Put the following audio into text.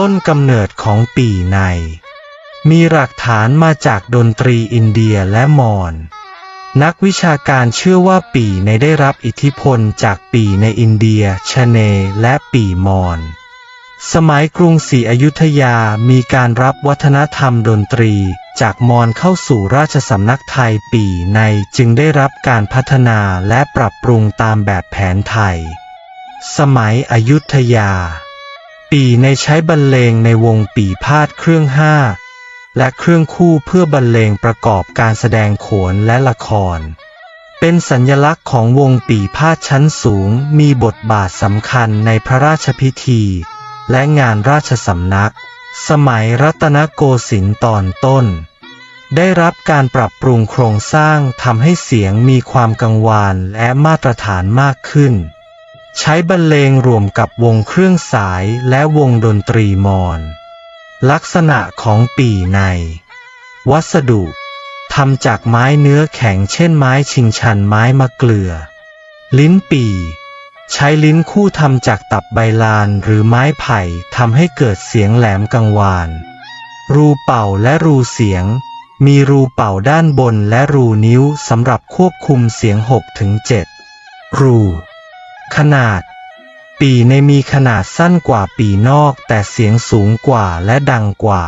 ต้นกำเนิดของปีใน มีหลักฐานมาจากดนตรีอินเดียและมอญนักวิชาการเชื่อว่าปีในได้รับอิทธิพลจากปีในอินเดีย ชเน และปีมอญสมัยกรุงศรีอยุธยามีการรับวัฒนธรรมดนตรีจากมอญเข้าสู่ราชสำนักไทยปีในจึงได้รับการพัฒนาและปรับปรุงตามแบบแผนไทย สมัยอยุธยา ปีในใช้บรรเลงในวงปีพาดเครื่องห้า และเครื่องคู่เพื่อบรรเลงประกอบการแสดงโขนและละคร เป็นสัญลักษณ์ของวงปีพาดชั้นสูงมีบทบาทสำคัญในพระราชพิธี และงานราชสำนัก สมัยรัตนโกสินทร์ตอนต้น ได้รับการปรับปรุงโครงสร้างทำให้เสียงมีความกังวานและมาตรฐานมากขึ้น ใช้บรรเลงรวมกับวงเครื่องสายและวงดนตรีมอญลักษณะของปีใน วัสดุทำจากไม้เนื้อแข็งเช่นไม้ชิงชันไม้มะเกลือ ลิ้นปี ใช้ลิ้นคู่ทำจากตับใบลานหรือไม้ไผ่ทำให้เกิดเสียงแหลมกังวาน รูเป่าและรูเสียง มีรูเป่าด้านบนและรูนิ้วสำหรับควบคุมเสียง6-7รู ขนาด ปีในมีขนาดสั้นกว่าปีนอกแต่เสียงสูงกว่าและดังกว่า